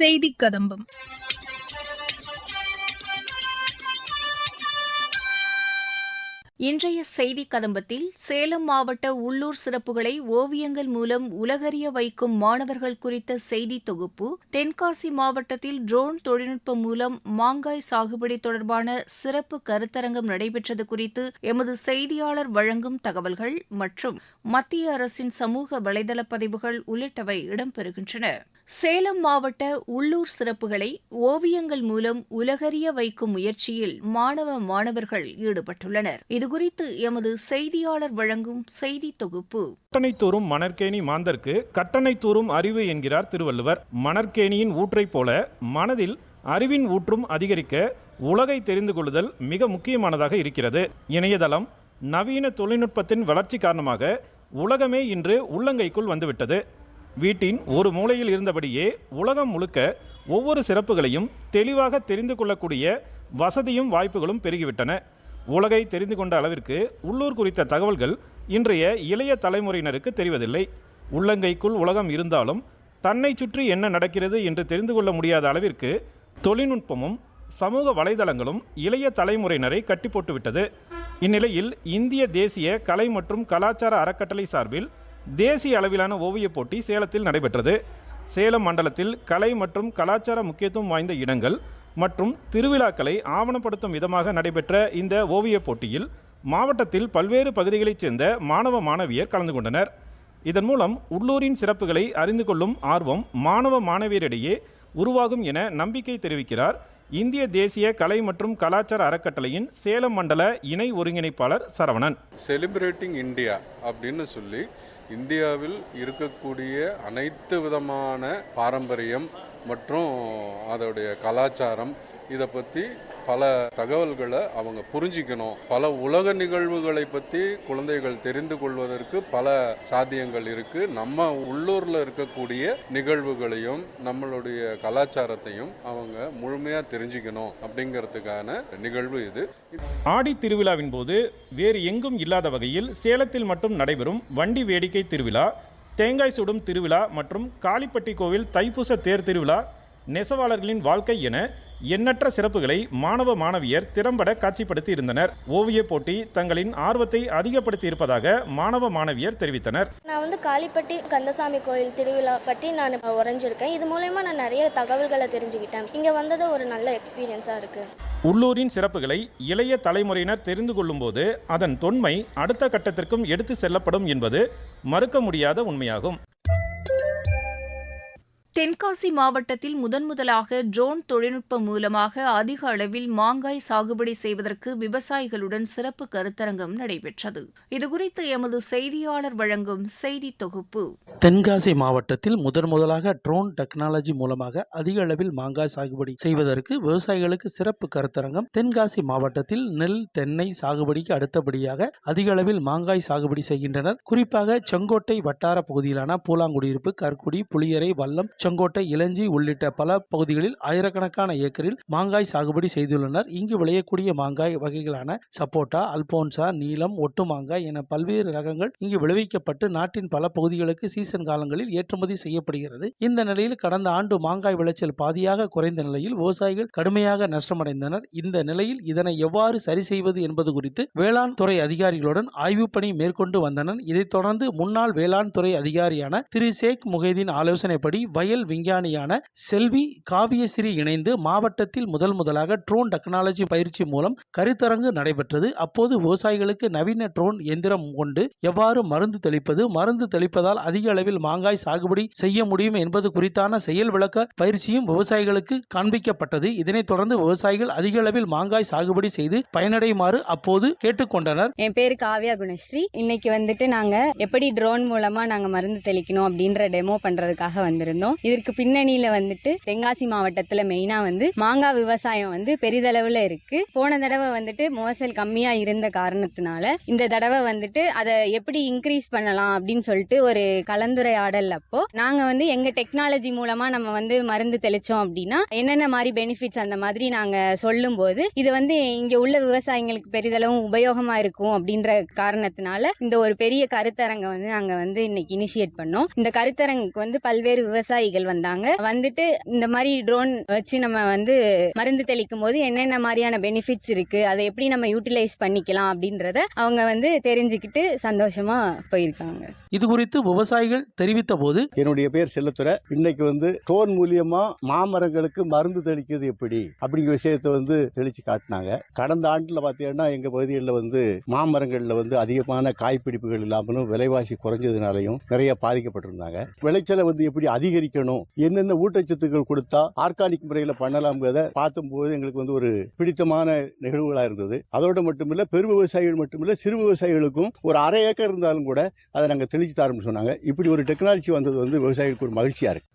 செய்தி கதம்பம். இன்றைய செய்தி கதம்பத்தில் சேலம் மாவட்ட உள்ளூர் சிறப்புகளை ஓவியங்கள் மூலம் உலகறிய வைக்கும் மாணவர்கள் குறித்த செய்தி தொகுப்பு தென்காசி மாவட்டத்தில் ட்ரோன் தொழில்நுட்பம் மூலம் மாங்காய் சாகுபடி தொடர்பான சிறப்பு கருத்தரங்கம் நடைபெற்றது குறித்து எமது செய்தியாளர் வழங்கும் தகவல்கள் மற்றும் மத்திய அரசின் சமூக வலைதள பதிவுகள் உள்ளிட்டவை இடம்பெறுகின்றன. சேலம் மாவட்ட உள்ளூர் சிறப்புகளை ஓவியங்கள் மூலம் உலகறிய வைக்கும் முயற்சியில் மாணவ மாணவர்கள் ஈடுபட்டுள்ளனர். இதுகுறித்து எமது செய்தியாளர் வழங்கும் செய்தி தொகுப்பு. கட்டணைத்தோறும் மணற்கேணி மாந்தர்க்கு கட்டணைத்தோறும் அறிவு என்கிறார் திருவள்ளுவர். மணற்கேணியின் ஊற்றைப் போல மனதில் அறிவின் ஊற்றும் அதிகரிக்க உலகை தெரிந்து கொள்ளுதல் மிக முக்கியமானதாக இருக்கிறது. இணையதளம் நவீன தொழில்நுட்பத்தின் வளர்ச்சி காரணமாக உலகமே இன்று உள்ளங்கைக்குள் வந்துவிட்டது. வீட்டின் ஒரு மூலையில் இருந்தபடியே உலகம் முழுக்க ஒவ்வொரு சிறப்புகளையும் தெளிவாக தெரிந்து கொள்ளக்கூடிய வசதியும் வாய்ப்புகளும் பெருகிவிட்டன. உலகை தெரிந்து கொண்ட அளவிற்கு உள்ளூர் குறித்த தகவல்கள் இன்றைய இளைய தலைமுறையினருக்கு தெரிவதில்லை. உள்ளங்கைக்குள் உலகம் இருந்தாலும் தன்னை சுற்றி என்ன நடக்கிறது என்று தெரிந்து கொள்ள முடியாத அளவிற்கு தொழில்நுட்பமும் சமூக வலைதளங்களும் இளைய தலைமுறையினரை கட்டி போட்டுவிட்டது இந்நிலையில் இந்திய தேசிய கலை மற்றும் கலாச்சார அறக்கட்டளை சார்பில் தேசிய அளவிலான ஓவியப் போட்டி சேலத்தில் நடைபெற்றது. சேலம் மண்டலத்தில் கலை மற்றும் கலாச்சார முக்கியத்துவம் வாய்ந்த இடங்கள் மற்றும் திருவிழாக்களை ஆவணப்படுத்தும் விதமாக நடைபெற்ற இந்த ஓவியப் போட்டியில் மாவட்டத்தில் பல்வேறு பகுதிகளைச் சேர்ந்த மாணவ மாணவியர் கலந்து கொண்டனர். இதன் மூலம் உள்ளூரின் சிறப்புகளை அறிந்து கொள்ளும் ஆர்வம் மாணவ மாணவியரிடையே உருவாகும் என நம்பிக்கை தெரிவிக்கிறார் இந்திய தேசிய கலை மற்றும் கலாச்சார அறக்கட்டளையின் சேலம் மண்டல இணை ஒருங்கிணைப்பாளர் சரவணன். செலிப்ரேட்டிங் இந்தியா அப்படின்னு சொல்லி இந்தியாவில் இருக்கக்கூடிய அனைத்து விதமான பாரம்பரியம் மற்றும் அதோடைய கலாச்சாரம் இதை பற்றி பல தகவல்களை அவங்க புரிஞ்சிக்கணும். பல உலக நிகழ்வுகளை பற்றி குழந்தைகள் தெரிந்து கொள்வதற்கு பல சாத்தியங்கள் இருக்கு. நம்ம உள்ளூரில் இருக்கக்கூடிய நிகழ்வுகளையும் நம்மளுடைய கலாச்சாரத்தையும் அவங்க முழுமையாக தெரிஞ்சுக்கணும் அப்படிங்கிறதுக்கான நிகழ்வு இது. ஆடி திருவிழாவின் போது வேறு எங்கும் இல்லாத வகையில் சேலத்தில் மட்டும் நடைபெறும் வண்டி வேடிக்கை திருவிழா தேங்காய் சுடும் திருவிழா மற்றும் காளிப்பட்டி கோவில் தைப்பூச தேர் திருவிழா நெசவாளர்களின் வாழ்க்கை என எண்ணற்ற சிறப்புகளை மாணவ மாணவியர் திறம்பட காட்சிப்படுத்தி இருந்தனர். ஓவியப் போட்டி தங்களின் ஆர்வத்தை அதிகப்படுத்தி இருப்பதாக மாணவ மாணவியர் தெரிவித்தனர். நான் வந்து காளிப்பட்டி கந்தசாமி கோயில் திருவிழா பற்றி நான் உறைஞ்சிருக்கேன் இது மூலயமா நான் நிறைய தகவல்களை தெரிஞ்சுக்கிட்டேன். இங்கே வந்தது ஒரு நல்ல எக்ஸ்பீரியன்ஸாக இருக்குது உள்ளூரின் சிறப்புகளை இளைய தலைமுறையினர் தெரிந்து கொள்ளும்போது அதன் தொன்மை அடுத்த கட்டத்திற்கும் எடுத்து செல்லப்படும் என்பது மறுக்க முடியாத உண்மையாகும். தென்காசி மாவட்டத்தில் முதன் முதலாக ட்ரோன் தொழில்நுட்பம் மூலமாக அதிக அளவில் மாங்காய் சாகுபடி செய்வதற்கு விவசாயிகளுடன் சிறப்பு கருத்தரங்கம் நடைபெற்றது. இதுகுறித்து எமது செய்தியாளர் வழங்கும் செய்தி தொகுப்பு. தென்காசி மாவட்டத்தில் முதன்முதலாக ட்ரோன் டெக்னாலஜி மூலமாக அதிக அளவில் மாங்காய் சாகுபடி செய்வதற்கு விவசாயிகளுக்கு சிறப்பு கருத்தரங்கம் தென்காசி மாவட்டத்தில் நெல் தென்னை சாகுபடிக்கு அடுத்தபடியாக அதிக அளவில் மாங்காய் சாகுபடி செய்கின்றனர். குறிப்பாக செங்கோட்டை வட்டார பகுதியிலான பூலாங்குடியிருப்பு கற்குடி புளியரை வல்லம் செங்கோட்டை இளஞ்சி உள்ளிட்ட பல பகுதிகளில் ஆயிரக்கணக்கான ஏக்கரில் மாங்காய் சாகுபடி செய்துள்ளனர். இங்கு விளையக்கூடிய மாங்காய் வகைகளான சப்போட்டா அல்போன்சா நீலம் ஒட்டு மாங்காய் என பல்வேறு ரகங்கள் இங்கு விளைவிக்கப்பட்டு நாட்டின் பல பகுதிகளுக்கு சீசன் காலங்களில் ஏற்றுமதி செய்யப்படுகிறது. இந்த நிலையில் கடந்த ஆண்டு மாங்காய் விளைச்சல் பாதியாக குறைந்த நிலையில் விவசாயிகள் கடுமையாக நஷ்டமடைந்தனர். இந்த நிலையில் இதனை எவ்வாறு சரி செய்வது என்பது குறித்து வேளாண் துறை அதிகாரிகளுடன் ஆய்வு பணி மேற்கொண்டு வந்தனர். இதைத் தொடர்ந்து முன்னாள் வேளாண் துறை அதிகாரியான திரு. ஷேக் முகைதீன் ஆலோசனைப்படி வயல் விஞ்ஞானியான செல்வி காவியஸ்ரீ இணைந்து மாவட்டத்தில் முதல் முதலாக ட்ரோன் டெக்னாலஜி பயிற்சி மூலம் கருத்தரங்கு நடைபெற்றது. அப்போது விவசாயிகளுக்கு நவீன ட்ரோன் எந்திரம் கொண்டு எவ்வாறு மருந்து தெளிப்பது மருந்து தெளிப்பதால் அதிக அளவில் மாங்காய் சாகுபடி செய்ய முடியும் என்பது குறித்தான செயல் விளக்க பயிற்சியும் விவசாயிகளுக்கு காண்பிக்கப்பட்டது. இதனைத் தொடர்ந்து விவசாயிகள் அதிக அளவில் மாங்காய் சாகுபடி செய்து பயனடையுமாறு அப்போது கேட்டுக்கொண்டனர். என் பேரு காவியா குணஸ்ரீ. இன்னைக்கு வந்துட்டு நாங்க எப்படி ட்ரோன் மூலமா நாங்க மருந்து தெளிக்கணும் அப்படின்ற டெமோ பண்றதுக்காக வந்திருந்தோம். இதற்கு பின்னணியில வந்துட்டு தென்காசி மாவட்டத்துல மெயினா வந்து மாங்காய் விவசாயம் வந்து பெரிதளவுல இருக்கு. போன தடவை வந்துட்டு மோசல் கம்மியா இருந்த காரணத்தினால இந்த தடவை வந்துட்டு அதை எப்படி இன்க்ரீஸ் பண்ணலாம் அப்படின்னு சொல்லிட்டு ஒரு கலந்துரையாடல் அப்போ நாங்க வந்து எங்க டெக்னாலஜி மூலமா நம்ம வந்து மருந்து தெளிச்சோம் அப்படின்னா என்னென்ன மாதிரி பெனிஃபிட்ஸ் அந்த மாதிரி நாங்க சொல்லும் போது இது வந்து இங்க உள்ள விவசாயிங்களுக்கு பெரிதளவும் உபயோகமா இருக்கும் அப்படின்ற காரணத்தினால இந்த ஒரு பெரிய கருத்தரங்க வந்து நாங்க வந்து இன்னைக்கு இனிஷியேட் பண்ணோம். இந்த கருத்தரங்குக்கு வந்து பல்வேறு விவசாயி விவசாயிகள் வந்தாங்க. வந்துட்டு இந்த மாதிரி ட்ரோன் வச்சு நம்ம வந்து மருந்து தெளிக்கும் போது என்னென்ன மாதிரியான பெனிஃபிட்ஸ் இருக்கு அதை எப்படி நம்ம யூட்டிலைஸ் பண்ணிக்கலாம் அப்படின்றத அவங்க வந்து தெரிஞ்சுக்கிட்டு சந்தோஷமா போயிருக்காங்க. இது குறித்து விவசாயிகள் தெரிவித்த போது என்னுடைய பேர் செல்லத்துறை இன்னைக்கு வந்து ட்ரோன் மூலியமா மாமரங்களுக்கு மருந்து தெளிக்கிறது எப்படி அப்படிங்கிற விஷயத்தை வந்து தெளிச்சு காட்டினாங்க. கடந்த ஆண்டுல பாத்தீங்கன்னா எங்க பகுதிகளில் வந்து மாமரங்கள்ல வந்து அதிகமான காய்பிடிப்புகள் இல்லாமலும் விலைவாசி குறைஞ்சதுனாலையும் நிறைய பாதிக்கப்பட்டிருந்தாங்க. விளைச்சலை வந்து எப்படி அதிகரிக்கணும் என்னென்ன ஊட்டச்சத்துக்கள் கொடுத்தா ஆர்கானிக் முறையில் பண்ணலாம்ங்கிறத பார்த்தும்போது எங்களுக்கு வந்து ஒரு பிடித்தமான நிகழ்வுகளா இருந்தது. அதோடு மட்டுமில்ல பெரு விவசாயிகள் மட்டுமில்ல சிறு விவசாயிகளுக்கும் ஒரு அரை ஏக்கர் இருந்தாலும் கூட அதை நாங்கள் தெளிச்சு தரோம்னு சொன்னாங்க. இப்படி ஒரு டெக்னாலஜி வந்தது வந்து விவசாயிகளுக்கு ஒரு மகிழ்ச்சியா இருக்கு.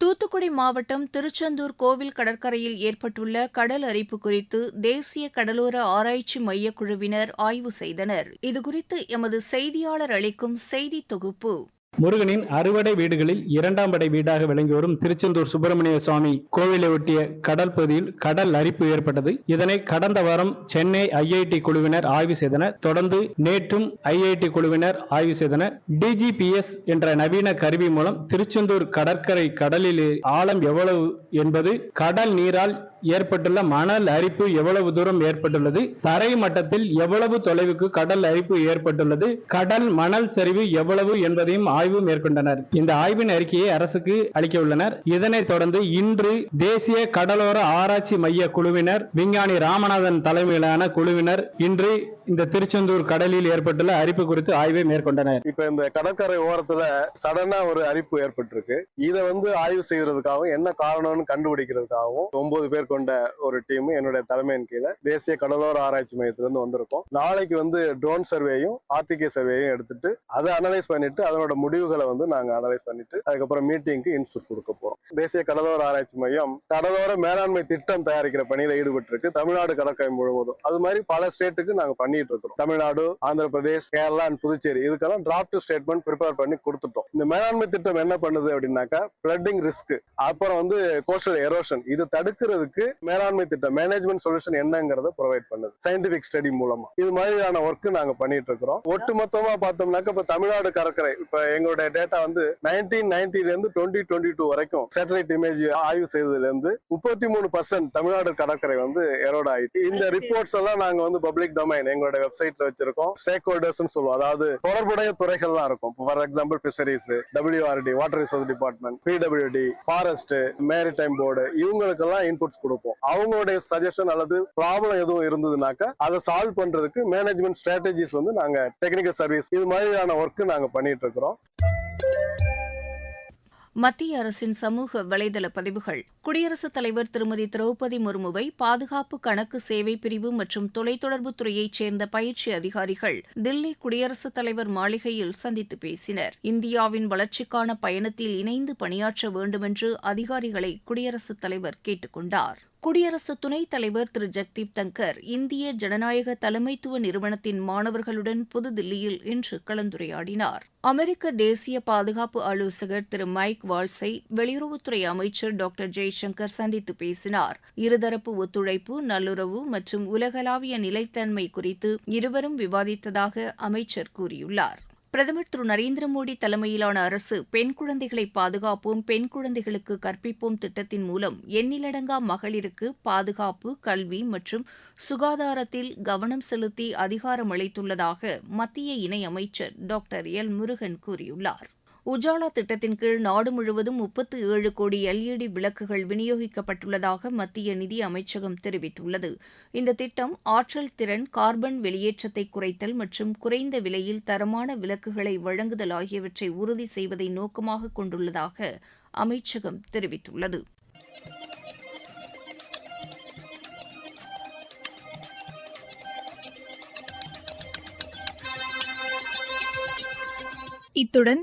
தூத்துக்குடி மாவட்டம் திருச்செந்தூர் கோவில் கடற்கரையில் ஏற்பட்டுள்ள கடல் அரிப்பு குறித்து தேசிய கடலோர ஆராய்ச்சி மையக்குழுவினர் ஆய்வு செய்தனர். இதுகுறித்து எமது செய்தியாளர் அளிக்கும் செய்தி தொகுப்பு. முருகனின் அறுவடை வீடுகளில் இரண்டாம் படை வீடாக விளங்கி வரும் திருச்செந்தூர் சுப்பிரமணிய சுவாமி கோவிலை ஒட்டிய கடல் பகுதியில் கடல் அரிப்பு ஏற்பட்டது. இதனை கடந்த வாரம் சென்னை ஐஐடி குழுவினர் ஆய்வு செய்தனர். தொடர்ந்து நேற்றும் ஐஐடி குழுவினர் ஆய்வு செய்தனர். டிஜிபிஎஸ் என்ற நவீன கருவி மூலம் திருச்செந்தூர் கடற்கரை கடலில் ஆழம் எவ்வளவு என்பது கடல் நீரால் ஏற்பட்டுள்ள மணல் அரிப்பு எவ்வளவு தூரம் ஏற்பட்டுள்ளது? தரை மட்டத்தில் எவ்வளவு தொலைவுக்கு கடல் அரிப்பு ஏற்பட்டுள்ளது? கடல் மணல் சரிவு எவ்வளவு என்பதையும் ஆய்வு மேற்கொண்டனர். இந்த ஆய்வின் அறிக்கையை அரசுக்கு அளிக்க உள்ளனர். இதனைத் தொடர்ந்து இன்று தேசிய கடலோர ஆராய்ச்சி மைய குழுவினர் விஞ்ஞானி ராமநாதன் தலைமையிலான குழுவினர் இன்று இந்த திருச்செந்தூர் கடலில் ஏற்பட்டுள்ள அரிப்பு குறித்து ஆய்வை மேற்கொண்டனர். இப்ப இந்த கடற்கரை ஓரத்துல சடனா ஒரு அரிப்பு ஏற்பட்டிருக்கு. இதை வந்து ஆய்வு செய்யறதுக்காகவும் என்ன காரணம்னு கண்டுபிடிக்கிறதுக்காகவும் ஒன்பது பேர் கொண்ட ஒரு டீம் என்னுடைய தலைமையின் கீழே தேசிய கடலோர ஆராய்ச்சி மையத்திலிருந்து வந்திருக்கோம். நாளைக்கு வந்து ட்ரோன் சர்வேயும் ஆர்டிகே சர்வேயும் எடுத்துட்டு அதை அனலைஸ் பண்ணிட்டு அதனோட முடிவுகளை வந்து நாங்க அனலைஸ் பண்ணிட்டு அதுக்கப்புறம் மீட்டிங்க்கு இன்ஸ்டியூட் கொடுக்க போறோம். தேசிய கடலோர ஆராய்ச்சி மையம் கடலோர மேலாண்மை திட்டம் தயாரிக்கிற பணியில ஈடுபட்டு இருக்கு தமிழ்நாடு கடற்கரை முழுவதும். அது மாதிரி பல ஸ்டேட்டுக்கு நாங்க பண்ணிட்டு இருக்கோம் தமிழ்நாடு ஆந்திர பிரதேஷ் கேரளா அண்ட் புதுச்சேரி. இதுக்கெல்லாம் டிராப்ட் ஸ்டேட்மெண்ட் ப்ரிப்பேர் பண்ணி கொடுத்துட்டோம். இந்த மேலாண்மை திட்டம் என்ன பண்ணுது அப்படின்னாக்கா ஃபிளட்டிங் ரிஸ்க் அப்புறம் வந்து கோஸ்டல் எரோஷன் இது தடுக்கிறதுக்கு மேலாண்மை திட்டம் மேனேஜ்மெண்ட் சொல்யூஷன் என்னங்கிறத ப்ரொவைட் பண்ணுது. சயின்டிபிக் ஸ்டடி மூலமா. இது மாதிரியான ஒர்க் நாங்க பண்ணிட்டு இருக்கிறோம் ஒட்டுமொத்தமா பார்த்தோம்னாக்க இப்ப தமிழ்நாடு கடற்கரை இப்ப எங்களுடைய டேட்டா வந்து நைன்டீன் நைன்டில இருந்து டுவெண்ட்டி டுவெண்ட்டி டூ வரைக்கும் சேட்டலைட் இமேஜ் ஆய்வு செய்ததுல இருந்து முப்பத்தி மூணு பர்சன்ட் தமிழ்நாடு கடற்கரை வந்து எரோட் ஆயிட்டு இந்த ரிப்போர்ட்ஸ் எல்லாம் நாங்க வந்து பப்ளிக் டொமைன் எங்களோட வெப்சைட்ல வச்சிருக்கோம். ஸ்டேக் ஹோல்டர்ஸ் சொல்லுவோம். அதாவது தொடர்புடைய துறைகள்லாம் இருக்கும். For example fisheries WRD water resource department PWD forest maritime board இவங்களுக்கெல்லாம் இன்புட்ஸ் கொடுப்போம். அவங்களுடைய சஜஷன் அல்லது ப்ராப்ளம் எதுவும் இருந்ததுனாக்கா அதை சால்வ் பண்றதுக்கு மேனேஜ்மெண்ட் ஸ்ட்ராட்டஜிஸ் வந்து நாங்க டெக்னிக்கல் சர்வீஸ் இது மாதிரியான ஒர்க் நாங்க பண்ணிட்டு இருக்கிறோம். மத்திய அரசின் சமூக வலைதள பதிவுகள். குடியரசுத் தலைவர் திருமதி திரௌபதி முர்முவை பாதுகாப்பு கணக்கு சேவை பிரிவு மற்றும் தொலைத்தொடர்புத் துறையைச் சேர்ந்த பயிற்சி அதிகாரிகள் தில்லி குடியரசுத் தலைவர் மாளிகையில் சந்தித்து பேசினர். இந்தியாவின் வளர்ச்சிக்கான பயணத்தில் இணைந்து பணியாற்ற வேண்டுமென்று அதிகாரிகளை குடியரசுத் தலைவர் கேட்டுக் கொண்டாா் குடியரசு துணைத் தலைவர் திரு. ஜெக்தீப் தங்கர் இந்திய ஜனநாயக தலைமைத்துவ நிறுவனத்தின் மாணவர்களுடன் புதுதில்லியில் இன்று கலந்துரையாடினார். அமெரிக்க தேசிய பாதுகாப்பு ஆலோசகர் திரு. மைக் வால்ஸை வெளியுறவுத்துறை அமைச்சர் டாக்டர் ஜெய்சங்கர் சந்தித்து பேசினார். இருதரப்பு ஒத்துழைப்பு நல்லுறவு மற்றும் உலகளாவிய நிலைத்தன்மை குறித்து இருவரும் விவாதித்ததாக அமைச்சர் கூறியுள்ளார். பிரதமர் திரு நரேந்திர மோடி தலைமையிலான அரசு பெண் குழந்தைகளை பாதுகாப்போம் பெண் குழந்தைகளுக்கு கற்பிப்போம் திட்டத்தின் மூலம் எண்ணிலடங்கா மகளிருக்கு பாதுகாப்பு கல்வி மற்றும் சுகாதாரத்தில் கவனம் செலுத்தி அதிகாரம் அளித்துள்ளதாக மத்திய இணையமைச்சர் டாக்டர் எல் முருகன் கூறியுள்ளார். உஜாலா திட்டத்தின் கீழ் நாடு முழுவதும் முப்பத்து ஏழு கோடி எல்இடி விளக்குகள் விநியோகிக்கப்பட்டுள்ளதாக மத்திய நிதி அமைச்சகம் தெரிவித்துள்ளது. இந்த திட்டம் ஆற்றல் திறன் கார்பன் வெளியேற்றத்தை குறைத்தல் மற்றும் குறைந்த விலையில் தரமான விளக்குகளை வழங்குதல் ஆகியவற்றை உறுதி செய்வதை நோக்கமாக கொண்டுள்ளதாக அமைச்சகம் தெரிவித்துள்ளது. இத்துடன்